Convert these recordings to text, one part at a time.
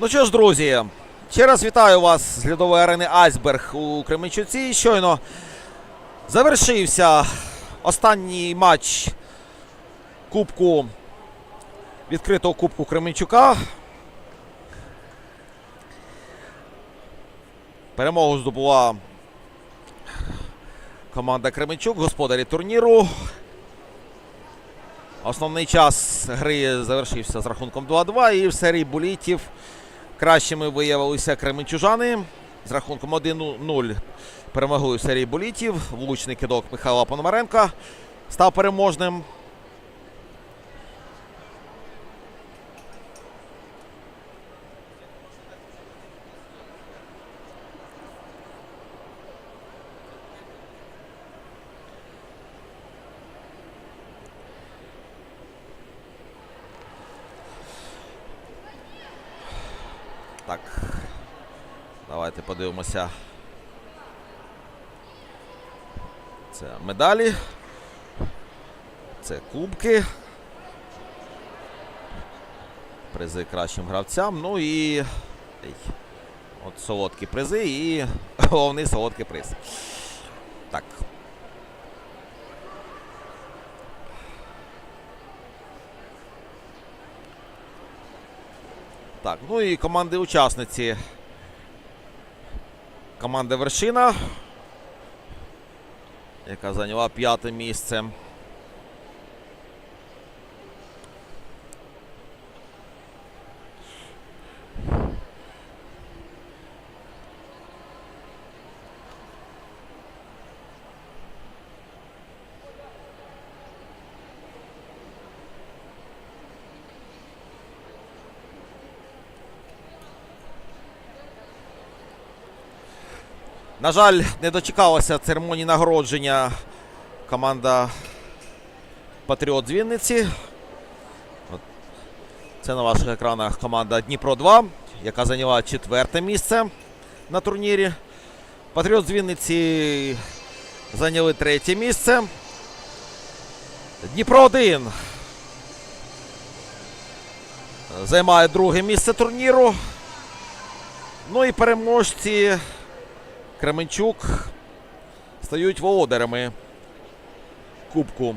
Ну що ж, друзі, ще раз вітаю вас з льодової арени Айсберг у Кременчуці. Щойно завершився останній матч Кубку відкритого Кубку Кременчука. Перемогу здобула команда Кременчук, господарі турніру. Основний час гри завершився з рахунком 2-2 і в серії болітів кращими виявилися кременчужани. З рахунком 1-0 перемогли в серії болітів. Влучний кидок Михайла Пономаренка став переможним. Так. Давайте подивимося. Це медалі. Це кубки. Призи кращим гравцям. Ну і. ей, От солодкі призи і головний солодкий приз. Так. Так, ну і команди-учасниці. Команда Вершина, яка зайняла п'яте місце. На жаль, не дочекалася церемонії нагородження команда Патріот з Вінниці. Це на ваших екранах команда Дніпро 2, яка зайняла четверте місце на турнірі. Патріот з Вінниці зайняли третє місце. Дніпро 1 займає друге місце турніру. Ну і переможці. Кременчук стають володарями Кубку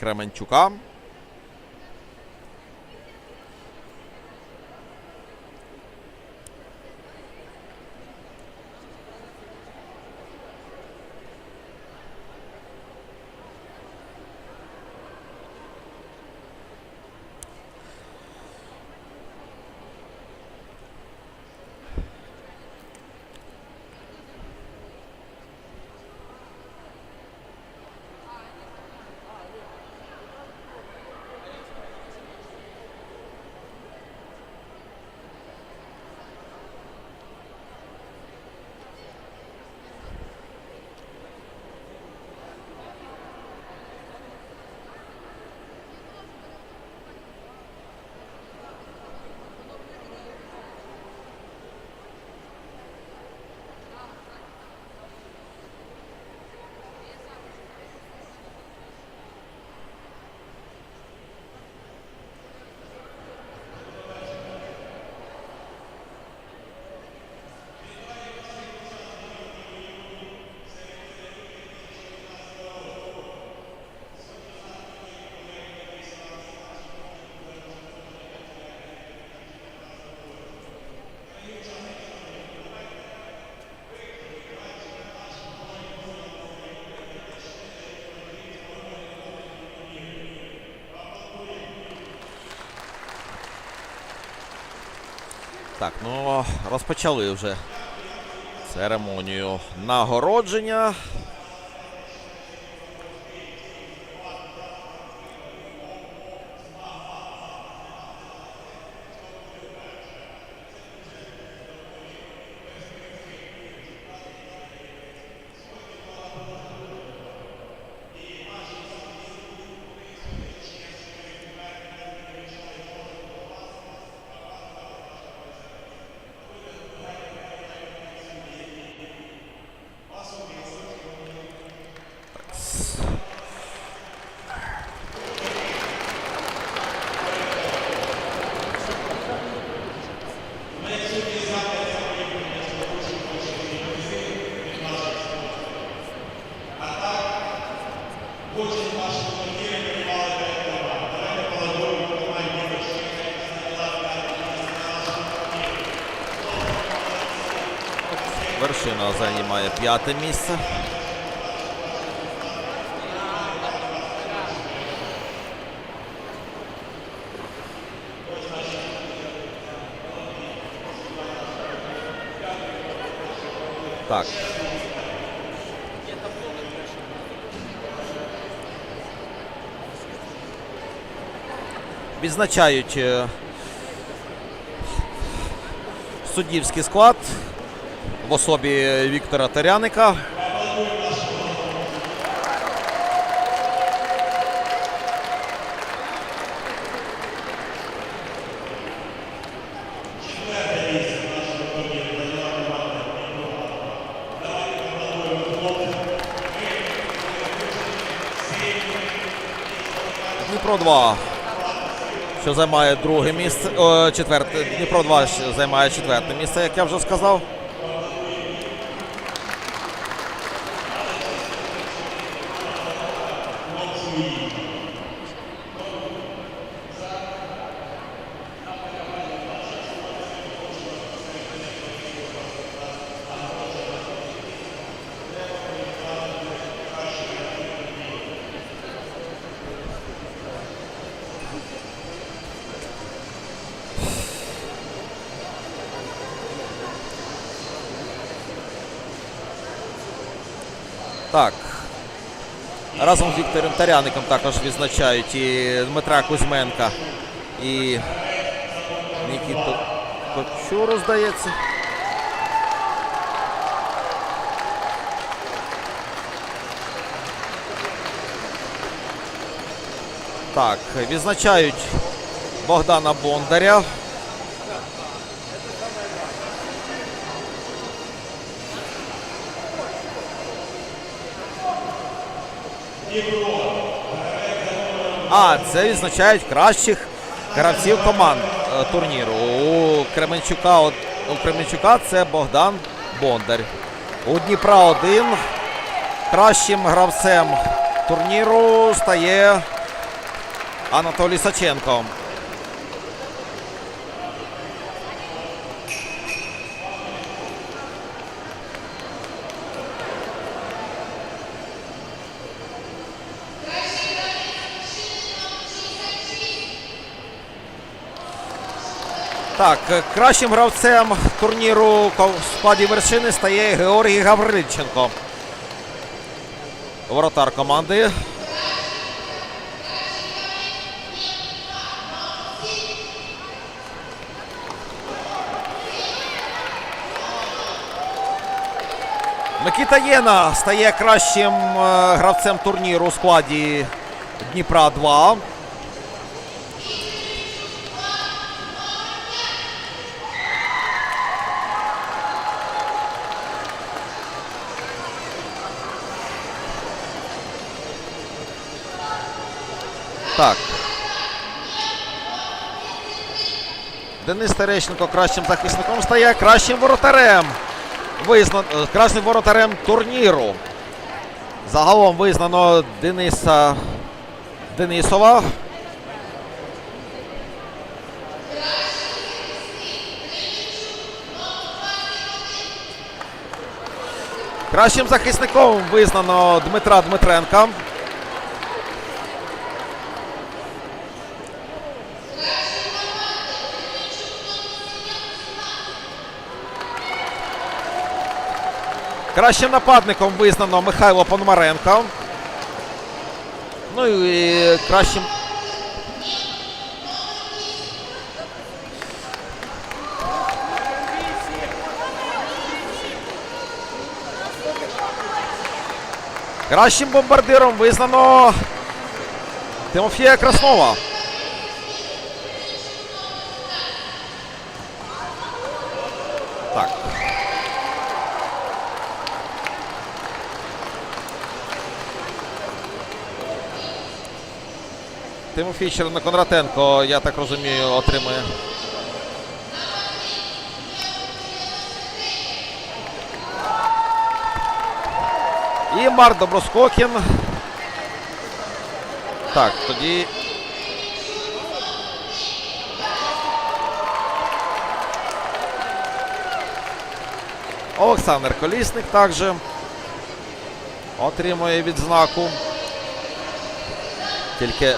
Кременчука. Так, ну розпочали вже церемонію нагородження. Вершина займає п'яте місце. Так. Відзначають е, суддівський склад в особі Віктора Теряника. Дніпро 2, що займає друге місце. О, четверте. Дніпро 2 займає четверте місце, як я вже сказав. Так. Разом з Віктором Таряником також відзначають і Дмитра Кузьменка і Нікіту Кочуру, здається. Так, відзначають Богдана Бондаря. А, це відзначають кращих гравців команд е, турніру. У Кременчука, у Кременчука це Богдан Бондар. У Дніпра 1 кращим гравцем турніру стає Анатолій Саченко. Так, е, кращим гравцем турніру в складі вершини стає Георгій Гаврильченко. Воротар команди. Микита Єна стає кращим е, гравцем турніру у складі Дніпра 2. Так. Денис Терещенко кращим захисником стає кращим воротарем. Визна... е, Кращим воротарем турніру. Загалом визнано Дениса Денисова. Кращим захисником визнано Дмитра Дмитренка. Кращим нападником визнано Михайло Пономаренко. Ну і кращим. Кращим бомбардиром визнано Тимофія Краснова. Так. Тимофій Черноконратенко, я так розумію, отримує. І Марк Доброскокін. Так, тоді. Олександр Колісник також отримує відзнаку. Тільки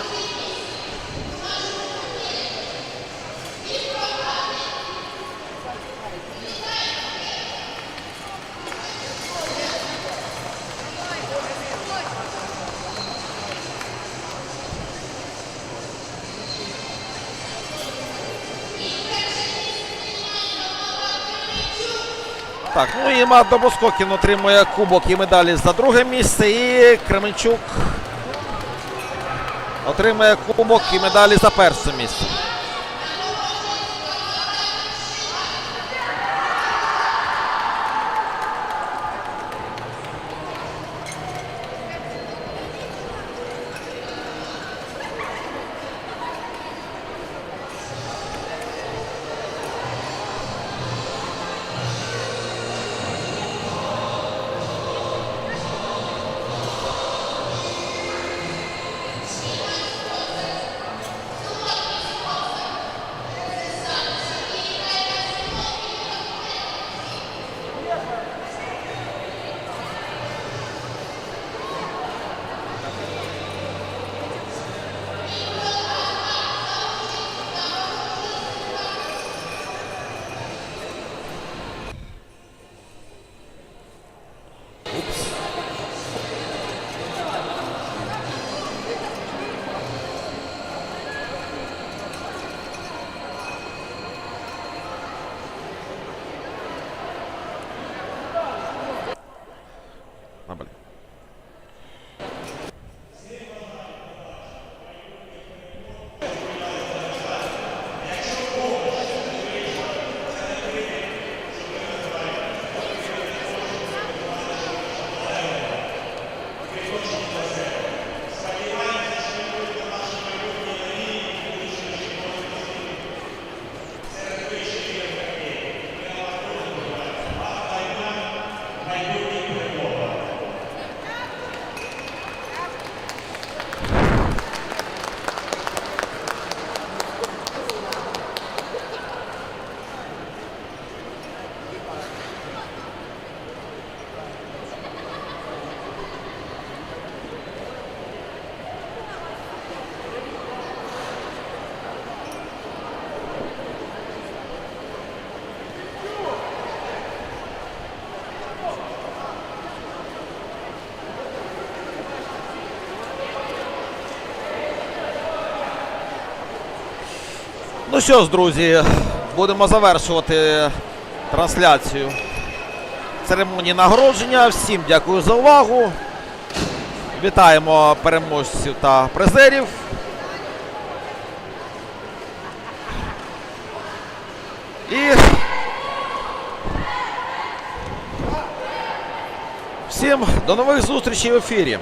Так, ну і Мат Добоскокін отримує кубок і медалі за друге місце. І Кременчук отримує кубок і медалі за перше місце. Ну що ж, друзі, будемо завершувати трансляцію церемонії нагородження. Всім дякую за увагу. Вітаємо переможців та призерів. І всім до нових зустрічей в ефірі.